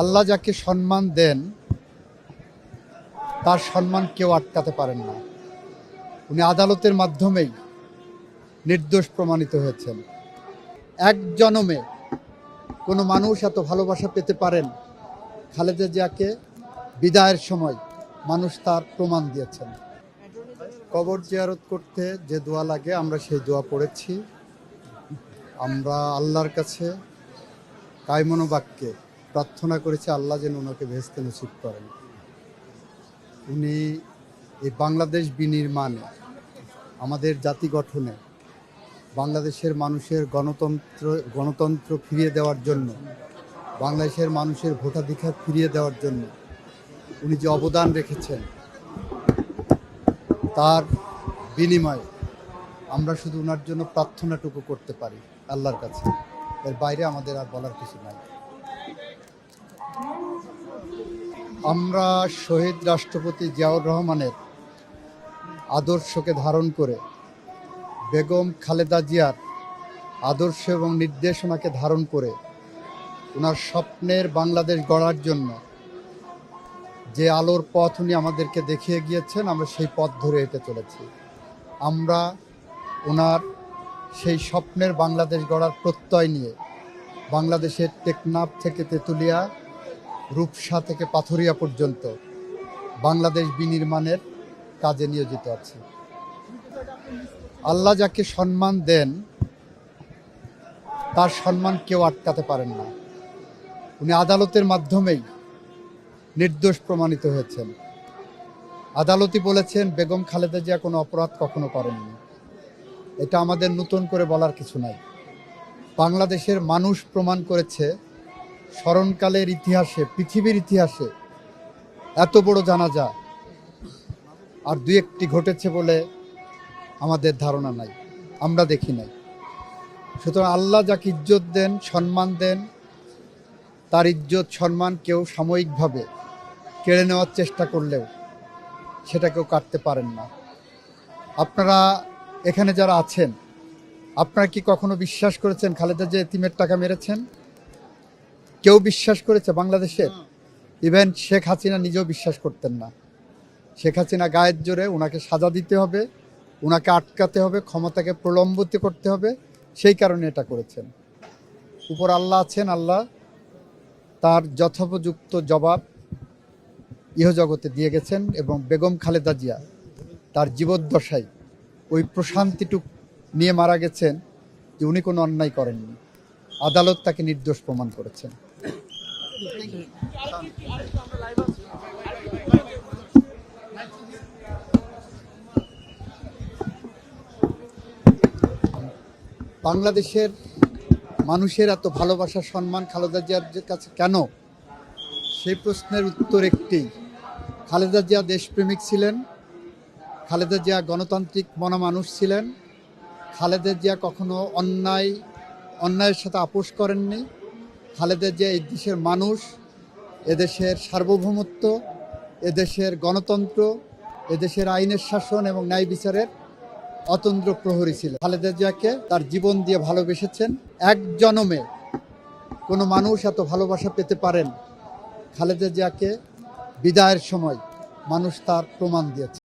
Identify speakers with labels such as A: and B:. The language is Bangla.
A: আল্লাহ যাকে সম্মান দেন, তার সম্মান কেউ আটকাতে পারেন না। উনি আদালতের মাধ্যমেই নির্দোষ প্রমাণিত হয়েছেন। এক জনমে কোনো মানুষ এত ভালোবাসা পেতে পারেন, খালেদা জিয়াকে বিদায়ের সময় মানুষ তার প্রমাণ দিয়েছেন। কবর জিয়ারত করতে যে দোয়া লাগে, আমরা সেই দোয়া পড়েছি। আমরা আল্লাহর কাছে কায়মনোবাক্যে প্রার্থনা করেছি আল্লাহ যেন ওনাকে ভেস্তে নসিব করেন। উনি এই বাংলাদেশ বিনির্মাণে, আমাদের জাতি গঠনে, বাংলাদেশের মানুষের গণতন্ত্র গণতন্ত্র ফিরিয়ে দেওয়ার জন্য, বাংলাদেশের মানুষের ভোটাধিকার ফিরিয়ে দেওয়ার জন্য উনি যে অবদান রেখেছেন, তার বিনিময়ে আমরা শুধু ওনার জন্য প্রার্থনাটুকু করতে পারি আল্লাহর কাছে। এর বাইরে আমাদের আর বলার কিছু নাই। আমরা শহীদ রাষ্ট্রপতি জিয়াউর রহমানের আদর্শকে ধারণ করে বেগম খালেদা জিয়ার আদর্শ এবং নির্দেশনাকে ধারণ করে ওনার স্বপ্নের বাংলাদেশ গড়ার জন্য যে আলোর পথ উনি আমাদেরকে দেখিয়ে গিয়েছেন, আমরা সেই পথ ধরে হেঁটে চলেছি। আমরা ওনার সেই স্বপ্নের বাংলাদেশ গড়ার প্রত্যয় নিয়ে বাংলাদেশের টেকনাফ থেকে তেঁতুলিয়া রূপসা থেকে পাথরিয়া পর্যন্ত বাংলাদেশ বিনির্মাণের কাজে নিয়োজিত আছি। আল্লাহ যাকে সম্মান দেন, তার সম্মান কেউ আটকাতে পারেন না। উনি আদালতের মাধ্যমেই নির্দোষ প্রমাণিত হয়েছেন। আদালতই বলেছেন, বেগম খালেদা জিয়া কোনো অপরাধ কখনো করেননি। এটা আমাদের নতুন করে বলার কিছু নাই। বাংলাদেশের মানুষ প্রমাণ করেছে স্মরণকালের ইতিহাসে, পৃথিবীর ইতিহাসে এত বড় জানাজা আর দু একটি ঘটেছে বলে আমাদের ধারণা নাই, আমরা দেখি নাই। সুতরাং আল্লাহ যাকে ইজ্জত দেন, সম্মান দেন, তার ইজ্জত, সম্মান কেউ সাময়িকভাবে কেড়ে নেওয়ার চেষ্টা করলেও সেটা কেউ কাটতে পারেন না। আপনারা এখানে যারা আছেন, আপনারা কি কখনো বিশ্বাস করেছেন খালেদা যে এতিমের টাকা মেরেছেন? কেউ বিশ্বাস করেছে বাংলাদেশের? ইভেন শেখ হাসিনা নিজেও বিশ্বাস করতেন না। শেখ হাসিনা গায়ের জোরে ওনাকে সাজা দিতে হবে ওনাকে আটকাতে হবে, ক্ষমতাকে প্রলম্বিত করতে হবে, সেই কারণে এটা করেছেন। উপর আল্লাহ আছেন, আল্লাহ তার যথোপযুক্ত জবাব ইহজগতে দিয়ে গেছেন এবং বেগম খালেদা জিয়া, তার জীবদ্দশায় ওই প্রশান্তিটুক নিয়ে মারা গেছেন যে উনি কোনো অন্যায় করেননি। আদালত তাকে নির্দোষ প্রমাণ করেছেন। বাংলাদেশের মানুষের এত ভালোবাসা, সম্মান খালেদা জিয়ার কাছে কেন? সেই প্রশ্নের উত্তর একটি। খালেদা জিয়া দেশপ্রেমিক ছিলেন, খালেদা জিয়া গণতান্ত্রিক মনা মানুষ ছিলেন, খালেদা জিয়া কখনো অন্যায়, অন্যায়ের সাথে আপোষ করেননি খালেদা জিয়া এই দেশের মানুষ, এদেশের সার্বভৌমত্ব, এদেশের গণতন্ত্র, এদেশের আইনের শাসন এবং ন্যায় বিচারের অতন্দ্র প্রহরী ছিল। খালেদা জিয়াকে তার জীবন দিয়ে ভালোবেসেছেন। এক জনমে কোনো মানুষ এত ভালোবাসা পেতে পারেন। খালেদা জিয়াকে বিদায়ের সময় মানুষ তার প্রমাণ দিয়েছে।